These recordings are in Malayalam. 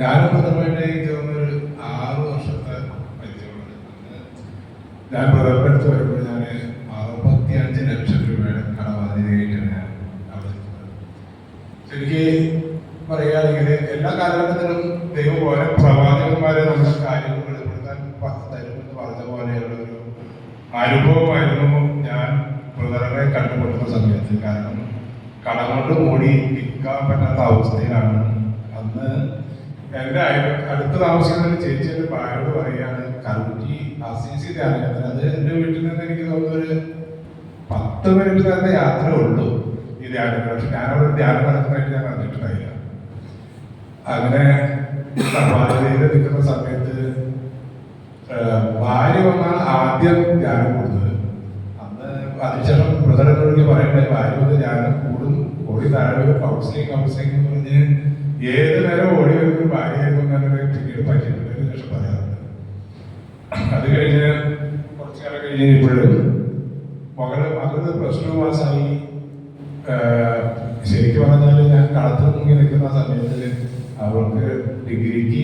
ഞാനും പ്രധാനമായിട്ട് എനിക്ക് തോന്നുന്നൊരു ആറ് വർഷത്തെ പരിചയമുണ്ട്. ഞാൻ പ്രഥമടുത്ത് വരുമ്പോൾ ഞാൻ അറുപത്തി അഞ്ച് ലക്ഷം രൂപയുടെ കടബാധ്യതയായിട്ടാണ് ഞാൻ അവിടെ ശരിക്ക് പറയുകയാണെങ്കിൽ എല്ലാ കാലഘട്ടത്തിലും ദൈവം പോലെ പ്രവാചകന്മാരെ നമ്മുടെ കാര്യങ്ങൾ വെളിപ്പെടുത്താൻ തരുമെന്ന് പറഞ്ഞ പോലെയുള്ള ഒരു അനുഭവമായിരുന്നു ഞാൻ പ്രധാനമായി കണ്ടുമുട്ടുന്ന സമയത്ത്. കാരണം കടം മൂടി നിൽക്കാൻ പറ്റാത്ത അവസ്ഥയിലാണ്. അന്ന് എന്റെ അടുത്ത താമസിക്കുന്ന ചേച്ചി എന്റെ ഭാര്യയോട് പറയുകയാണ് കറുറ്റി അസീസി ധ്യാനത്തിന് അത് എന്റെ വീട്ടിൽ നിന്ന് എനിക്ക് തോന്നുന്നു ഒരു പത്ത് മിനിറ്റ് തന്നെ യാത്ര ഉള്ളൂ ഈ ധ്യാനത്തിന്. പക്ഷെ ഞാനവിടെ ധ്യാനം നടക്കുന്നതായിട്ട് ഞാൻ അറിഞ്ഞിട്ടുണ്ടായില്ല അങ്ങനെ ബാധ്യതയിൽ നിൽക്കുന്ന സമയത്ത് ഭാര്യ വന്നാണ് ആദ്യം ധ്യാനം കൊടുത്തത്. അന്ന് അതിനുശേഷം ബ്രദറിനോട് പറയേണ്ട ഭാര്യ വന്ന് ധ്യാനം കൂടും ഓടി താഴെ കൗൺസിലിംഗ് കൗൺസിലിംഗ് എന്ന് പറഞ്ഞ് ഏത് നേരം ഓടി വരുന്ന ഭാര്യയായിരുന്നു എന്നൊരു പിന്നീട് പറ്റിയിട്ടുണ്ട് ശേഷം പറയാറുണ്ട്. അത് കഴിഞ്ഞ് കുറച്ചു കാലം കഴിഞ്ഞ് ഇപ്പോഴും മകൾ മകൾ പ്ലസ് ടു ശരിക്കും പറഞ്ഞാൽ ഞാൻ കളത്തിൽ മുങ്ങി നിൽക്കുന്ന സമയത്ത് അവർക്ക് ഡിഗ്രിക്ക്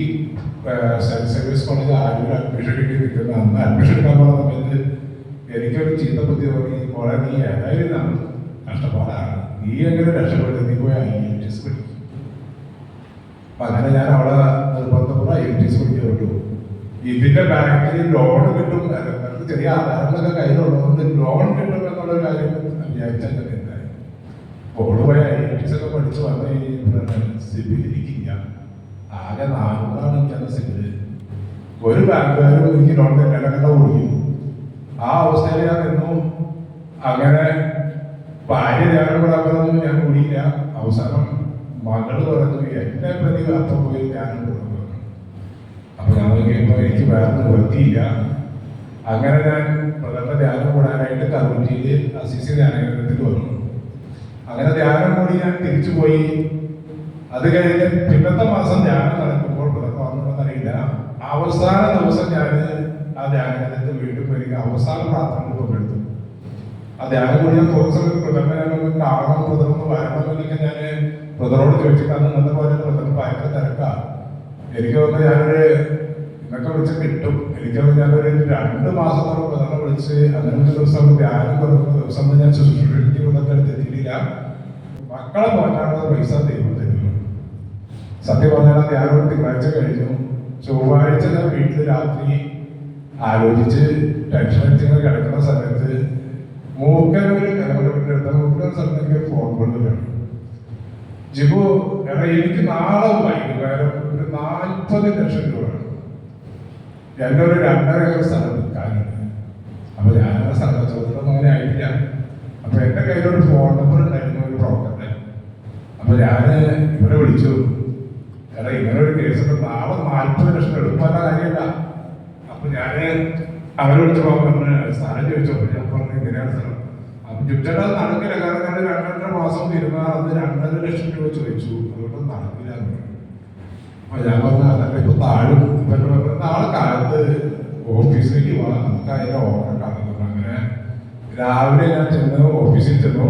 സെന്റ് സർവീസ് കോളേജ് ആരും അഡ്മിഷൻ കിട്ടി നിൽക്കുന്ന അന്ന് അഡ്മിഷൻ എടുക്കാൻ പോകുന്ന സമയത്ത് എനിക്കൊരു ചീത്ത ബുദ്ധി തോന്നി മോളെ നീ ഏതായാലും നമ്മൾ കഷ്ടപ്പാടാണ് നീ എങ്ങനെ രക്ഷപ്പെട്ടു നീ പോയി ഐ എൽ ടി എസ് പഠിക്കും അപ്പൊ അങ്ങനെ ഞാൻ അവളെ നിർബന്ധപൂർവം ഐ എൽ ടി എസ് പഠിക്കാൻ വിട്ടു ഇതിന്റെ ബാങ്കിൽ ലോൺ കിട്ടും. ചെറിയ ആധാരങ്ങളൊക്കെ കയ്യിലുള്ളതുകൊണ്ട് ലോൺ കിട്ടും എന്നുള്ള കാര്യം വിചാരിച്ചാൽ തന്നെ ഉണ്ടായി. പോയ ഐ ടി എസ് ഒക്കെ പഠിച്ച് വന്നു കഴിഞ്ഞപ്പോഴാണ് സിബിൽ ഇരിക്കില്ല ആകെ നാനൂറാണ് എനിക്കത് സിബിൽ ഒരു ബാങ്കുകാരും എനിക്ക് ലോൺ ഇടകണ്ട ഓടിക്കും ആ അവസ്ഥയിൽ ഞാൻ നിന്നു അങ്ങനെ ഭാര്യ ധ്യാനം കൂടാൻ ഞാൻ കൂടിയില്ല. അവസാനം മകൾ പറഞ്ഞു എന്റെ പ്രതി അപ്പം പോയി ധ്യാനം കൊടുക്കുന്നു അപ്പൊ ഞാൻ നോക്കിയപ്പോ എനിക്ക് വേറെ നിവൃത്തിയില്ല അങ്ങനെ ഞാൻ പ്രഥമ ധ്യാനം കൂടാനായിട്ട് കറുഞ്ചിയിൽ അസിസി ധ്യാനകേന്ദ്രത്തിൽ വന്നു. അങ്ങനെ ധ്യാനം കൂടി ഞാൻ തിരിച്ചു പോയി. അത് കഴിഞ്ഞ് പിന്നത്തെ മാസം ധ്യാനം നടക്കുമ്പോൾ പ്രഥമ വന്നതെന്നറിയില്ല അവസാന ദിവസം ഞാൻ ആ ധ്യാനകേന്ദ്രത്തിൽ വരിക അവസാന പ്രാർത്ഥന പങ്കെടുത്തു ധ്യാനം കൂടി ഞാൻ തോന്നുന്ന സമയത്ത് പ്രഥമ ഞാനൊന്ന് കാണണം പ്രഥമ വരണമെന്നൊക്കെ ഞാൻ പ്രഥമോട് ചോദിച്ചിട്ടാണ് ഇന്നത്തെ പോലെ പ്രഥമ ഭയങ്കര തിരക്കാണ് എനിക്ക് തോന്നുന്നു ഞാനൊരു ഇന്നൊക്കെ വിളിച്ച് കിട്ടും. എനിക്ക് ഞാനൊരു രണ്ട് മാസത്തോളം പ്രധാനം വിളിച്ച് അങ്ങനെ ദിവസം ധ്യാനം തുടങ്ങുന്ന ദിവസം ഞാൻ ശുശ്രൂഷയ്ക്ക് വന്നിട്ട് എത്തിയില്ല മക്കളെ പോറ്റാനുള്ള പൈസ ദൈവം സത്യം പറഞ്ഞാൽ ധ്യാനം തിങ്കളാഴ്ച കഴിഞ്ഞു. ചൊവ്വാഴ്ച വീട്ടിൽ രാത്രി ആലോചിച്ച് ടെൻഷൻ അടിച്ചിങ്ങനെ കിടക്കുന്ന സമയത്ത് മൂക്കനൊരു വീട്ടിലെടുത്ത മൂക്കനൊരു സ്ഥലത്ത് എനിക്ക് ഫോൺ കോൾ ജിബു എടാ എനിക്ക് നാളെ വൈകുന്നേരം ഒരു നാൽപ്പത് ലക്ഷം രൂപ. വേണം. എന്റെ ഒരു രണ്ടര ഏക്കർ സ്ഥലം വിൽക്കാനുണ്ട്. അപ്പൊ ഞാനങ്ങനെ സ്ഥലം അങ്ങനെ ആയിട്ടില്ല. അപ്പൊ എന്റെ കയ്യിലൊരു ഫോൺ നമ്പർ ഉണ്ടായിരുന്നു ഒരു ബ്രോക്കറിന്റെ അപ്പൊ ഞാൻ ഇവിടെ വിളിച്ചു. എടാ ഇങ്ങനെ ഒരു കേസ് നാളെ നാൽപ്പത് ലക്ഷം എടുപ്പാൻ കാര്യമല്ല. അപ്പൊ ഞാൻ അവരോട് പറഞ്ഞു സാറെ പറഞ്ഞ് സ്ഥലം ചോദിച്ചു അപ്പൊ ഞാൻ പറഞ്ഞു ഇങ്ങനെയാണ് സ്ഥലം അപ്പൊ ചുറ്റട നടക്കില്ല. കാരണം ഞാൻ രണ്ടര മാസം തീരുമാനം അന്ന് രണ്ടര ലക്ഷം രൂപ ചോദിച്ചു. അതുകൊണ്ട് നടക്കില്ല. അപ്പൊ ഞാൻ പറഞ്ഞു അതൊക്കെ ഇപ്പൊ താഴും നാളെ കാലത്ത് ഓഫീസിലേക്ക് പോകാം. നമുക്ക് അതിന്റെ ഓർഡർ കാണുന്നുണ്ട് അങ്ങനെ രാവിലെ ഞാൻ ചെന്ന് ഓഫീസിൽ ചെന്നു.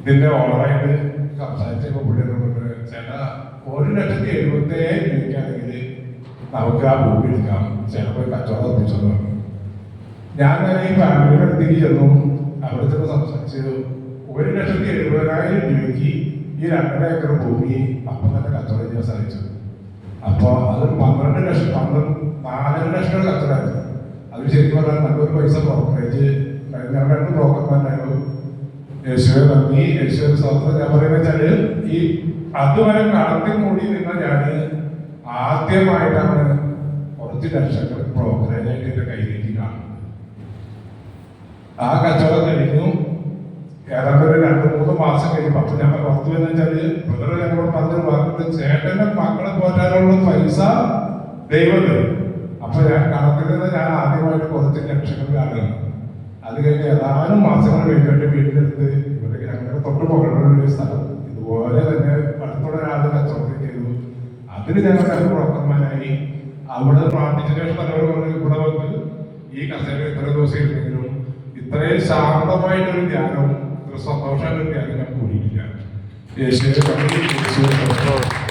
ഇതിന്റെ ഓർഡറായിട്ട് സംസാരിച്ചപ്പോ പുള്ളി പറഞ്ഞു ചേട്ടാ ഒരു ലക്ഷത്തി എഴുപത്തി ഏഴ് രൂപയ്ക്കാണെങ്കിൽ നമുക്ക് എടുക്കാം ചിലപ്പോൾ കച്ചവടം എത്തിച്ചെന്ന് ഞാൻ ഈ ഫാമിലിയുടെ അടുത്തേക്ക് ചെന്നു അവിടെ ചെന്ന് സംസാരിച്ചു ഒരു ലക്ഷത്തി എഴുപതിനായിരം രൂപയ്ക്ക് ഈ രണ്ടര ഏക്കർ ഭൂമി അപ്പം തന്നെ കച്ചവടം ചെയ്യാൻ സാധിച്ചു. അപ്പോൾ അത് പന്ത്രണ്ട് ലക്ഷം പന്ത്രണ്ട് നാലര ലക്ഷം കച്ചവടമായിരുന്നു. അത് ശരിക്കും പറഞ്ഞാൽ നല്ലൊരു പൈസ ബ്രോക്കറേജ് ഞാൻ രണ്ട് ബ്രോക്കർമാരായിരുന്നു യേശുവെ നന്ദി. യേശുവെ സ്വന്തം ഞാൻ പറയുന്നത് വെച്ചാൽ ഈ അതുവരെ കടത്തിൽ കൂടി നിന്ന ഞാൻ ആദ്യമായിട്ടാണ് കുറച്ച് ലക്ഷങ്ങൾ ബ്രോക്കറേജായിട്ട് എന്റെ കയ്യിലേക്ക് കാണുന്നത്. ആ കച്ചവടം കഴിഞ്ഞു. ഏതാണ്ട് ഒരു രണ്ട് മൂന്ന് മാസം കഴിഞ്ഞു. പത്ത് ഞാൻ പുറത്തു വന്നു വെച്ചാൽ ബ്രദർ ഞങ്ങളോട് പറഞ്ഞൊരു പറഞ്ഞിട്ട് ചേട്ടന്റെ മക്കളെ പോറ്റാനുള്ള പൈസ ദൈവം തരും. അപ്പൊ ഞാൻ നിന്ന് ഞാൻ ആദ്യമായിട്ട് കുറച്ച് ലക്ഷങ്ങൾ കാണുന്നു അത് കഴിഞ്ഞ് ഏതാനും മാസങ്ങൾ കഴിഞ്ഞിട്ട് വീട്ടിലെടുത്ത് ഇവിടെ ഞങ്ങളുടെ തൊട്ട് മുകളിലുള്ള ഒരു സ്ഥലം. അതിന് രണ്ട് ബ്രോക്കർമാരായി അവിടെ പ്രാർത്ഥിച്ച ശേഷം പറഞ്ഞു ഇവിടെ വന്ന് ഈ കസേര ഇത്ര ദിവസം ഇരുന്നെങ്കിലും ഇത്രയും ശാന്തമായിട്ടൊരു ധ്യാനവും ഒരു സന്തോഷമായിട്ടൊരു ധ്യാനം ഞാൻ കൂടിയിട്ടില്ല. യേശുവെ നന്ദി യേശുവെ നന്ദി